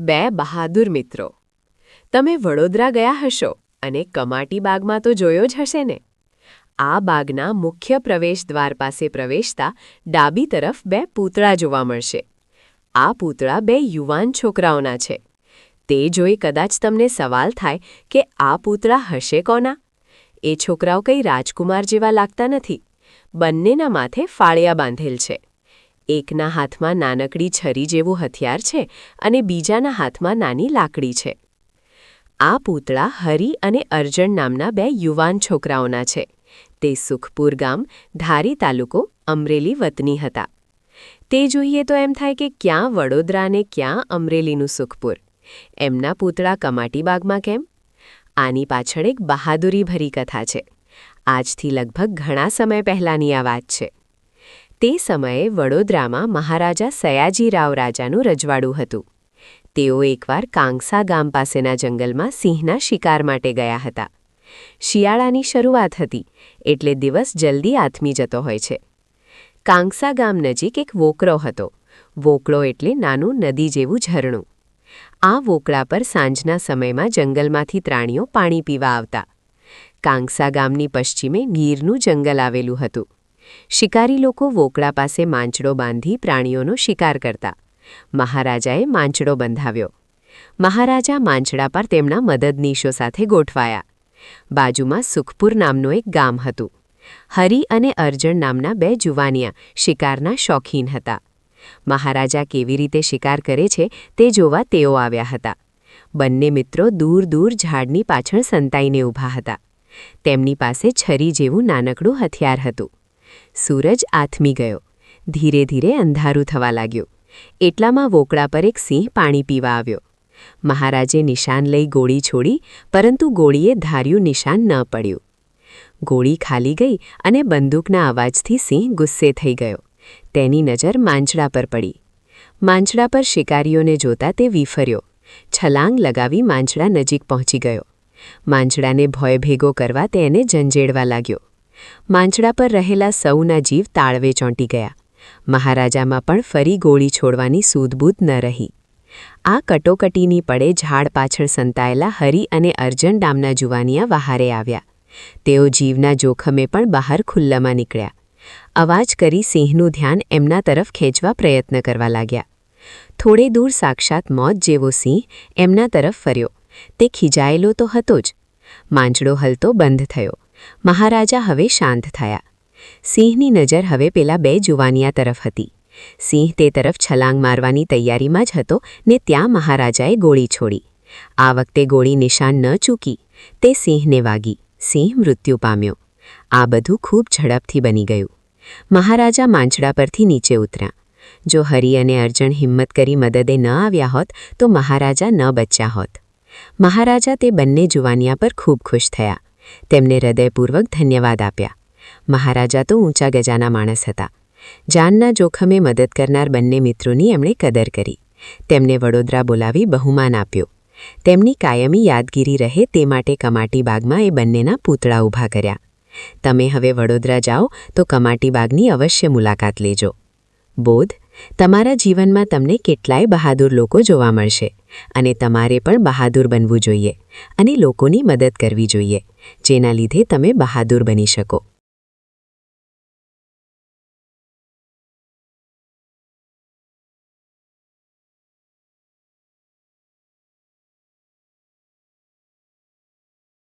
બે બહાદુર મિત્રો. તમે વડોદરા ગયા હશો અને કમાટી બાગમાં તો જોયો જ હશે ને? આ બાગના મુખ્ય પ્રવેશ દ્વાર પાસે પ્રવેશતા ડાબી તરફ બે પૂતળા જોવા મળશે. આ પૂતળા બે યુવાન છોકરાઓના છે. તે જોઈ કદાચ તમને સવાલ થાય કે આ પૂતળા હશે કોના? એ છોકરાઓ કંઈ રાજકુમાર જેવા લાગતા નથી. બંનેના માથે ફાળિયા બાંધેલ છે. એકના હાથમાં નાનકડી છરી જેવું હથિયાર છે અને બીજાના હાથમાં નાની લાકડી છે. આ પૂતળા હરિ અને અર્જણ નામના બે યુવાન છોકરાઓના છે. તે સુખપુર ગામ, ધારી તાલુકો, અમરેલી વતની હતા. તે જોઈએ તો એમ થાય કે ક્યાં વડોદરા ને ક્યાં અમરેલીનું સુખપુર? એમના પૂતળા કમાટી બાગમાં કેમ? આની પાછળ એક બહાદુરીભરી કથા છે. આજથી લગભગ ઘણા સમય પહેલાંની આ વાત છે. તે સમયે વડોદરામાં મહારાજા સયાજીરાવ રાજાનું રજવાડું હતું. તેઓ એકવાર કાંગસા ગામ પાસેના જંગલમાં સિંહના શિકાર માટે ગયા હતા. શિયાળાની શરૂઆત હતી, એટલે દિવસ જલ્દી આથમી જતો હોય છે. કાંગસા ગામ નજીક એક વોકરો હતો. વોકળો એટલે નાનું નદી જેવું ઝરણું. આ વોકળા પર સાંજના સમયમાં જંગલમાંથી પ્રાણીઓ પાણી પીવા આવતા. કાંગસા ગામની પશ્ચિમે ગીરનું જંગલ આવેલું હતું. શિકારી લોકો વોકળા પાસે માંચડો બાંધી પ્રાણીઓનો શિકાર કરતા. મહારાજાએ માંચડો બંધાવ્યો. મહારાજા માંચડા પર તેમના મદદનીશો સાથે ગોઠવાયા. બાજુમાં સુખપુર નામનું એક ગામ હતું. હરિ અને અર્જણ નામના બે જુવાનિયા શિકારના શોખીન હતા. મહારાજા કેવી રીતે શિકાર કરે છે તે જોવા તેઓ આવ્યા હતા. બંને મિત્રો દૂર દૂર ઝાડની પાછળ સંતાઈને ઊભા હતા. તેમની પાસે છરી જેવું નાનકડું હથિયાર હતું. સૂરજ આથમી ગયો. ધીરે ધીરે અંધારું થવા લાગ્યું. એટલામાં વોકળા પર એક સિંહ પાણી પીવા આવ્યો. મહારાજે નિશાન લઈ ગોળી છોડી, પરંતુ ગોળીએ ધાર્યું નિશાન ન પડ્યું. ગોળી ખાલી ગઈ અને બંદૂકના અવાજથી સિંહ ગુસ્સે થઈ ગયો. તેની નજર માંચડા પર પડી. માંચડા પર શિકારીઓને જોતા તે વિફર્યો. છલાંગ લગાવી માંચડા નજીક પહોંચી ગયો. માંચડાને ભય ભેગો કરવા તેને ઝંઝેડવા લાગ્યો. માંચડા પર રહેલા સૌના જીવ તાળવે ચોંટી ગયા. મહારાજામાં પણ ફરી ગોળી છોડવાની સૂદબૂદ ન રહી. આ કટોકટીની પડે ઝાડ પાછળ સંતાયેલા હરિ અને અર્જન ડામના જુવાનિયા વહારે આવ્યા. તેઓ જીવના જોખમે પણ બહાર ખુલ્લામાં નીકળ્યા. અવાજ કરી સિંહનું ધ્યાન એમના તરફ ખેંચવા પ્રયત્ન કરવા લાગ્યા. થોડે દૂર સાક્ષાત મોત જેવો સિંહ એમના તરફ ફર્યો. તે ખીજાયેલો તો હતો જ. માંચડો હલતો બંધ થયો. મહારાજા હવે શાંત થયા. સિંહની નજર હવે પેલા બે જુવાનિયા તરફ હતી. સિંહ તે તરફ છલાંગ મારવાની તૈયારીમાં જ હતો ને ત્યાં મહારાજાએ ગોળી છોડી. આ વખતે ગોળી નિશાન ન ચૂકી. તે સિંહને વાગી. સિંહ મૃત્યુ પામ્યો. આ બધું ખૂબ ઝડપથી બની ગયું. મહારાજા માંચડા પરથી નીચે ઉતર્યા. જો હરિ અને અર્જણ હિંમત કરી મદદે ન આવ્યા હોત, તો મહારાજા ન બચ્યા હોત. મહારાજા તે બંને જુવાનિયા પર ખૂબ ખુશ થયા. તેમને હૃદયપૂર્વક ધન્યવાદ આપ્યા. મહારાજા તો ઊંચા ગજાના માણસ હતા. જાનના જોખમે મદદ કરનાર બંને મિત્રોની એમણે કદર કરી. તેમને વડોદરા બોલાવી બહુમાન આપ્યો. તેમની કાયમી યાદગીરી રહે તે માટે કમાટી બાગમાં એ બંનેના પૂતળા ઊભા કર્યા. તમે હવે વડોદરા જાઓ તો કમાટી બાગની અવશ્ય મુલાકાત લેજો. બોધ તમારા જીવનમાં તમને કેટલાય બહાદુર લોકો જોવા મળશે અને તમારે પણ બહાદુર બનવું જોઈએ અને લોકોની મદદ કરવી જોઈએ, જેના લીધે તમે બહાદુર બની શકો.